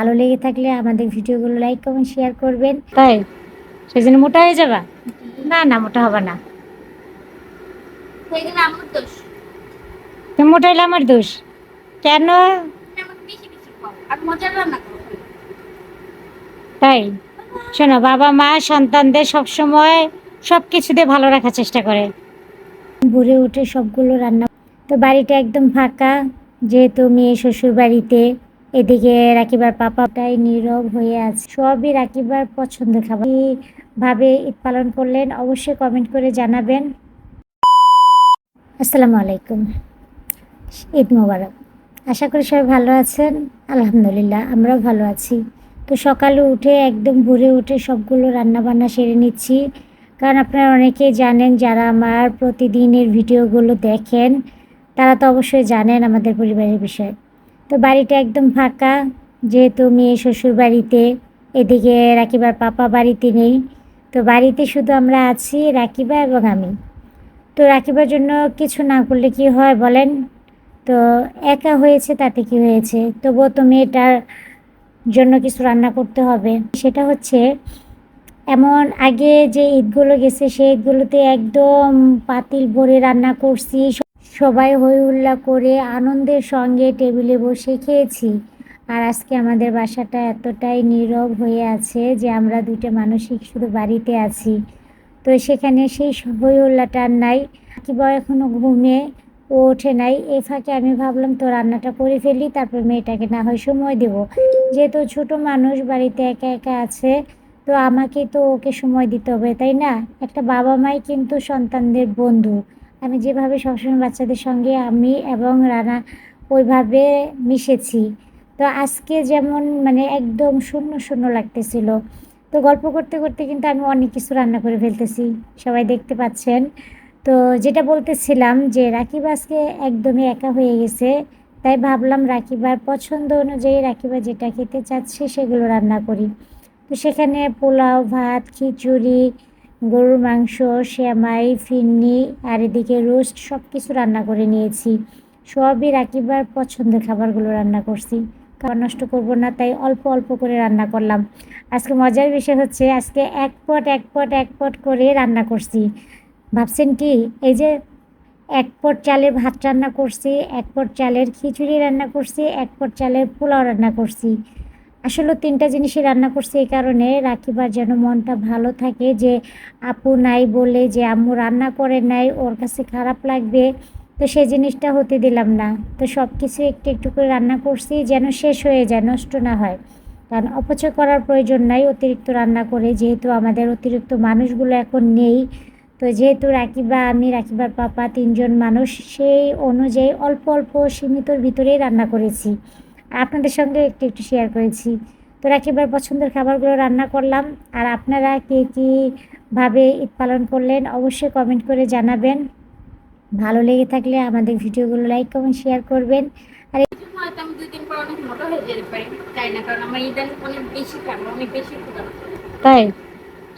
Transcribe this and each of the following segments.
ভালো লেগে থাকলে আমাদের ভিডিওগুলো লাইক কমেন্ট শেয়ার করবেন। তাই? সেই জন্য মোটা হয়ে যাবা? না না মোটা হবে না। দোষ। মোটা হইলে আমার দোষ। কেন? তাই? শোনো বাবা মা সন্তানদের সবসময় সব কিছুতে ভালো রাখার চেষ্টা করে। ভোরে উঠে সবগুলো রান্না তো বাড়িটা একদম ফাঁকা যেহেতু মেয়ে শ্বশুর বাড়িতে এদিকে রাকিবার পাপাটাই নীরব হয়ে আছে। সবই রাকিবার পছন্দ খাবার। ভাবে ঈদ পালন করলেন অবশ্যই কমেন্ট করে জানাবেন। আসসালামু আলাইকুম। ঈদ মোবারক। আশা করি সবাই ভালো আছেন। আলহামদুলিল্লাহ, আমরাও ভালো আছি। তো সকালে উঠে একদম ভোরে উঠে সবগুলো রান্নাবান্না সেরে নিচ্ছি। কারণ আপনারা অনেকেই জানেন, যারা আমার প্রতিদিনের ভিডিওগুলো দেখেন, তারা তো অবশ্যই জানেন আমাদের পরিবারের বিষয়। তো বাড়িটা একদম ফাঁকা, যেহেতু মেয়ে শ্বশুর বাড়িতে, এদিকে রাকিবার পাপা বাড়িতে নেই। তো বাড়িতে শুধু আমরা আছি, রাকিবা এবং আমি। তো রাকিবার জন্য কিছু না করলে কি হয় বলেন? তো একা হয়েছে, তাতে কি হয়েছে? তবুও তো মেয়েটার জন্য কিছু রান্না করতে হবে। সেটা হচ্ছে, এমন আগে যে ঈদগুলো গেছে, সেই ঈদগুলোতে একদম পাতিল ভরে রান্না করছি সবাই হই হুল্লা করে আনন্দের সঙ্গে টেবিলে বসে খেয়েছি। আর আজকে আমাদের বাসাটা এতটাই নীরব হয়ে আছে যে আমরা দুইটা মানসিক শুধু বাড়িতে আছি। তো সেখানে সেই হই হুল্লাটা আর নাই। কিবা এখনও ঘুমে, ও ওঠে নাই। এ ফাঁকে আমি ভাবলাম, তো রান্নাটা করে ফেলি, তারপর মেয়েটাকে না হয় সময় দেব। যেহেতু ছোট মানুষ, বাড়িতে একা একা আছে, তো আমাকে তো ওকে সময় দিতে হবে, তাই না? একটা বাবা মাই কিন্তু সন্তানদের বন্ধু। আমি যেভাবে সবসময় বাচ্চাদের সঙ্গে আমি এবং রানা ওইভাবে মিশেছি। তো আজকে যেমন মানে একদম শূন্য শূন্য লাগতেছিল। তো গল্প করতে করতে কিন্তু আমি অনেক কিছু রান্না করে ফেলতেছি, সবাই দেখতে পাচ্ছেন। তো যেটা বলতেছিলাম যে রাকিব আজকে একদমই একা হয়ে গেছে, তাই ভাবলাম রাকিবার পছন্দ অনুযায়ী রাকিবা যেটা খেতে চাচ্ছে সেগুলো রান্না করি। তো সেখানে পোলাও, ভাত, খিচুড়ি গরুর মাংস শ্যামাই ফিন্নি আর এদিকে রোস্ট সব কিছু রান্না করে নিয়েছি। সবই রাকিবার পছন্দের খাবারগুলো রান্না করছি। খাবার নষ্ট করব না, তাই অল্প অল্প করে রান্না করলাম। আজকে মজার বিষয় হচ্ছে, আজকে এক পট এক পট এক পট করে রান্না করছি। ভাবছেন কি, এই যে এক পট চালের ভাত রান্না করছি, এক পট চালের খিচুড়ি রান্না করছি, এক পট চালের পোলাও রান্না করছি। আসলে তিনটা জিনিসই রান্না করছি এই কারণে রাখিবার যেন মনটা ভালো থাকে যে আপু নাই বলে যে আম্মু রান্না করে নাই, ওর কাছে খারাপ লাগবে। তো সেই জিনিসটা হতে দিলাম না। তো সব কিছু একটু একটু করে রান্না করছি যেন শেষ হয়ে যায়, নষ্ট না হয়। কারণ অপচয় করার প্রয়োজন নাই অতিরিক্ত রান্না করে, যেহেতু আমাদের অতিরিক্ত মানুষগুলো এখন নেই। তো যেহেতু রাকিবা, আমি, রাকিবার পাপা তিনজন মানুষ, সেই অনুযায়ী অল্প অল্প সীমিতর ভিতরেই রান্না করেছি। আপনাদের সঙ্গে একটু একটু শেয়ার করেছি। তো রাকিবার পছন্দের খাবারগুলো রান্না করলাম। আর আপনারা কে কীভাবে ঈদ পালন করলেন অবশ্যই কমেন্ট করে জানাবেন। ভালো লেগে থাকলে আমাদের ভিডিওগুলো লাইক কমেন্ট শেয়ার করবেন। জন্য হয়তো আমি দুই দিন পর অনেক মোটা হয়ে যেতে পারি তাই না? কারণ আমার ইদানিং অনেক বেশি খাব অনেক বেশি তাই?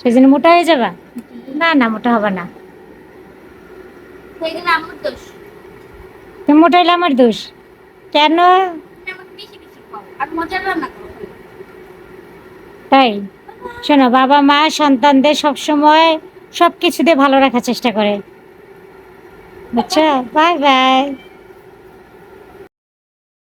সেই জন্য মোটা হয়ে যাবা? না না মোটা হবে না। সেখানে আমার দোষ। তুমি মোটা হইলে আমার দোষ। কেন তুমি আমাকে বেশি বেশি খাও তাই? শোনো, বাবা, মা, সন্তানদের সবসময় সব কিছুতে ভালো রাখার চেষ্টা করে। আচ্ছা বাই বাই।